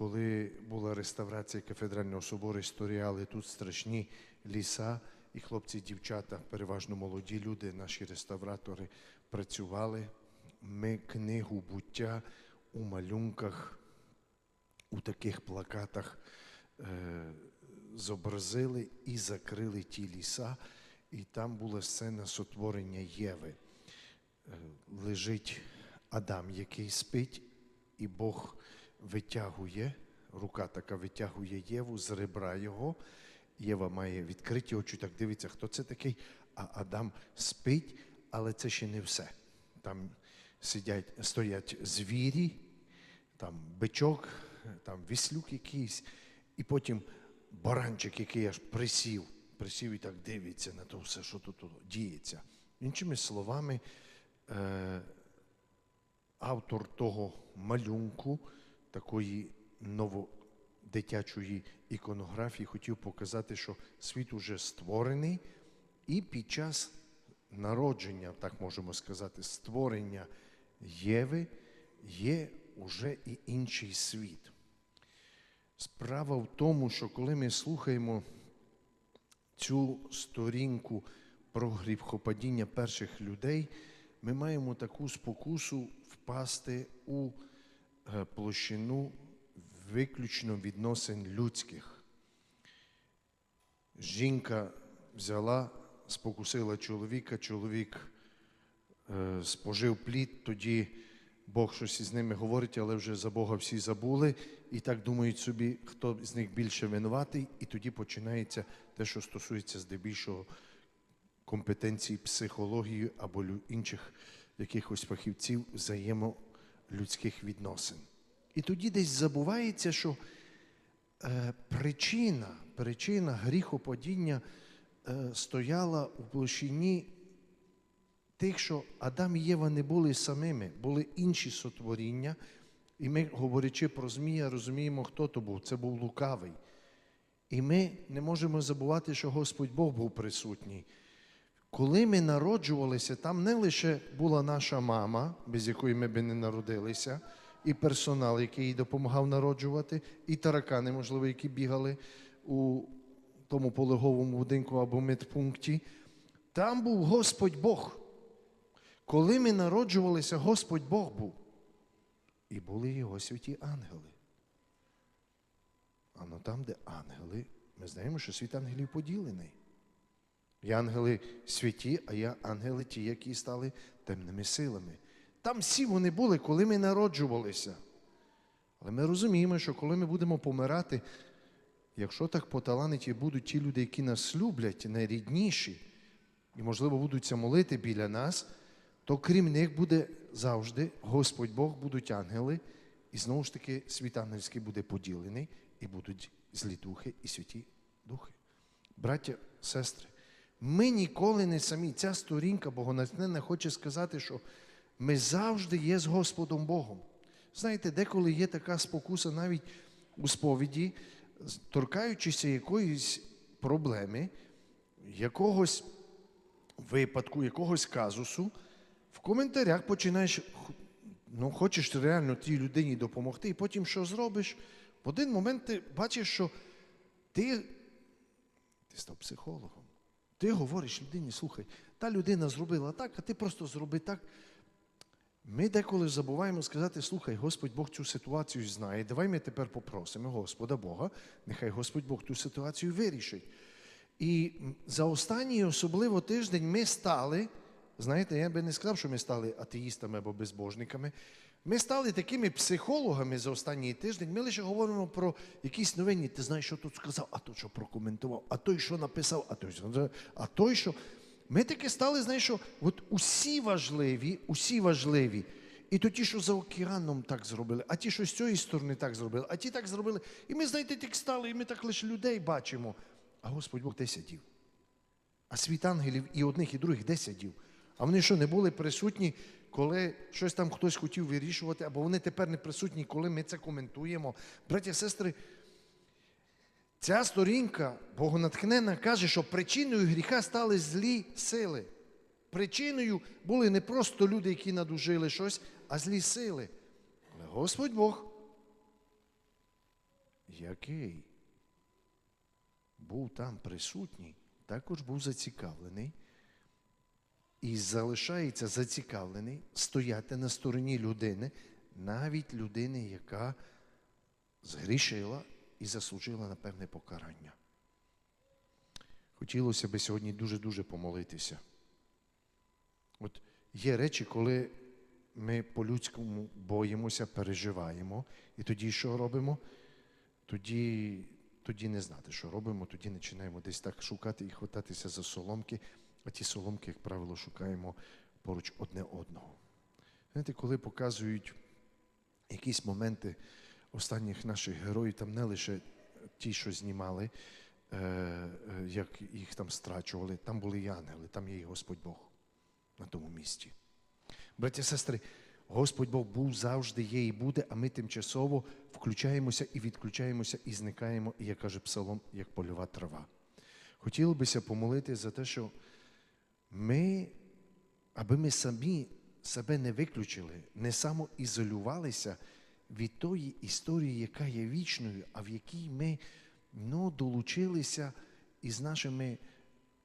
коли була реставрація кафедрального собору, стояли тут страшні ліса, і хлопці дівчата, переважно молоді люди, наші реставратори, працювали. Ми книгу буття у малюнках, у таких плакатах е, зобразили і закрили ті ліса, і там була сцена сотворення Єви. Е, лежить Адам, який спить, і Бог витягує, рука така витягує Єву з ребра його. Єва має відкриті очі, так дивиться, хто це такий, а Адам спить, але це ще не все. Там сидять, стоять звірі, там бичок, там віслюк якийсь, і потім баранчик, який аж присів, присів і так дивиться на те все, що тут діється. Іншими словами, е, автор того малюнку, такої новодитячої іконографії, хотів показати, що світ уже створений, і під час народження, так можемо сказати, створення Єви є уже і інший світ. Справа в тому, що коли ми слухаємо цю сторінку про гріхопадіння перших людей, ми маємо таку спокусу впасти у площину виключно відносин людських. Жінка взяла, спокусила чоловіка, чоловік е, спожив плід, тоді Бог щось із ними говорить, але вже за Бога всі забули, і так думають собі, хто з них більше винуватий, і тоді починається те, що стосується здебільшого компетенції психології або інших якихось фахівців взаємолюдських відносин. І тоді десь забувається, що е, причина, причина гріхопадіння е, стояла у площині тих, що Адам і Єва не були самими, були інші сотворіння. І ми, говорячи про Змія, розуміємо, хто то був. Це був лукавий. І ми не можемо забувати, що Господь Бог був присутній. Коли ми народжувалися, там не лише була наша мама, без якої ми би не народилися, і персонал, який їй допомагав народжувати, і таракани, можливо, які бігали у тому полеговому будинку або медпункті. Там був Господь Бог. Коли ми народжувалися, Господь Бог був. І були його святі ангели. А ну там, де ангели, ми знаємо, що світ ангелів поділений. Є ангели святі, а є ангели ті, які стали темними силами. Там всі вони були, коли ми народжувалися. Але ми розуміємо, що коли ми будемо помирати, якщо так поталанить будуть ті люди, які нас люблять, найрідніші, і, можливо, будуться молити біля нас, то крім них буде завжди Господь Бог, будуть ангели, і знову ж таки світ ангельський буде поділений, і будуть злі духи і святі духи. Браття, сестри, ми ніколи не самі. Ця сторінка богонатхненна хоче сказати, що ми завжди є з Господом Богом. Знаєте, деколи є така спокуса навіть у сповіді, торкаючися якоїсь проблеми, якогось випадку, якогось казусу, в коментарях починаєш, ну, хочеш реально тій людині допомогти, і потім що зробиш? В один момент ти бачиш, що ти, ти став психологом. Ти говориш людині, слухай, та людина зробила так, а ти просто зроби так. Ми деколи забуваємо сказати, слухай, Господь Бог цю ситуацію знає. Давай ми тепер попросимо Господа Бога, нехай Господь Бог ту ситуацію вирішить. І за останній особливо тиждень ми стали, знаєте, я би не сказав, що ми стали атеїстами або безбожниками. Ми стали такими психологами за останній тиждень. Ми лише говоримо про якісь новини. Ти знаєш, що тут сказав, а той, що прокоментував, а той, що написав, а той, що, а той, що. Ми таки стали, знаєш, що от усі важливі, усі важливі. І то ті, що за океаном так зробили, а ті, що з цієї сторони так зробили, а ті так зробили. І ми, знаєте, так стали, і ми так лише людей бачимо. А Господь Бог де сидів? А світ ангелів і одних, і других де сидів? А вони що, не були присутні, коли щось там хтось хотів вирішувати, або вони тепер не присутні, коли ми це коментуємо. Браті і сестри, ця сторінка богонатхненна каже, що причиною гріха стали злі сили. Причиною були не просто люди, які надужили щось, а злі сили. Але Господь Бог який був там присутній, також був зацікавлений і залишається зацікавлений стояти на стороні людини, навіть людини, яка згрішила і заслужила на певне покарання. Хотілося би сьогодні дуже-дуже помолитися. От є речі, коли ми по-людському боїмося, переживаємо, і тоді що робимо? Тоді, тоді не знати, що робимо, тоді починаємо десь так шукати і хвататися за соломки, а ті соломки, як правило, шукаємо поруч одне одного. Знаєте, коли показують якісь моменти останніх наших героїв, там не лише ті, що знімали, е, е, як їх там страчували, там були і ангели, там є і Господь Бог на тому місці. Браті сестри, Господь Бог був завжди є і буде, а ми тимчасово включаємося і відключаємося, і зникаємо, і як каже Псалом, як польова трава. Хотіло бися помолити за те, що ми, аби ми самі себе не виключили, не самоізолювалися від тої історії, яка є вічною, а в якій ми ну, долучилися із нашими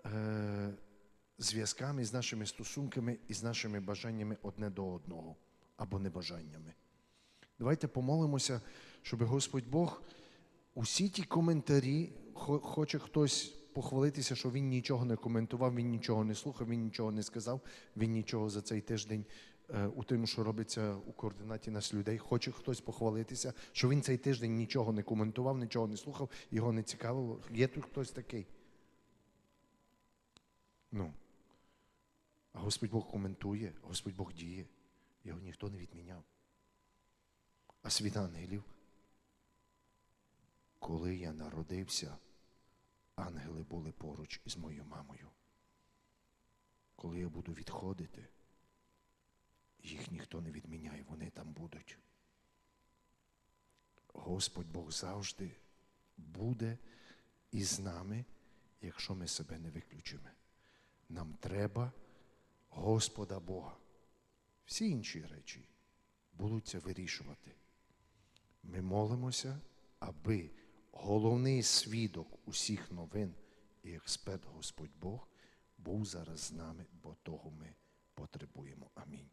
е, зв'язками, з нашими стосунками і з нашими бажаннями одне до одного або небажаннями. Давайте помолимося, щоб Господь Бог усі ті коментарі, хоче хтось похвалитися, що він нічого не коментував, він нічого не слухав, він нічого не сказав, він нічого за цей тиждень е, у тому, що робиться у координаті нас людей. Хоче хтось похвалитися, що він цей тиждень нічого не коментував, нічого не слухав, його не цікавило. Є тут хтось такий? Ну. А Господь Бог коментує, Господь Бог діє. Його ніхто не відміняв. А світ ангелів, коли я народився, ангели були поруч із моєю мамою. Коли я буду відходити, їх ніхто не відміняє, вони там будуть. Господь Бог завжди буде із нами, якщо ми себе не виключимо. Нам треба Господа Бога. Всі інші речі будуть вирішувати. Ми молимося, аби головний свідок усіх новин і експерт Господь Бог був зараз з нами, бо того ми потребуємо. Амінь.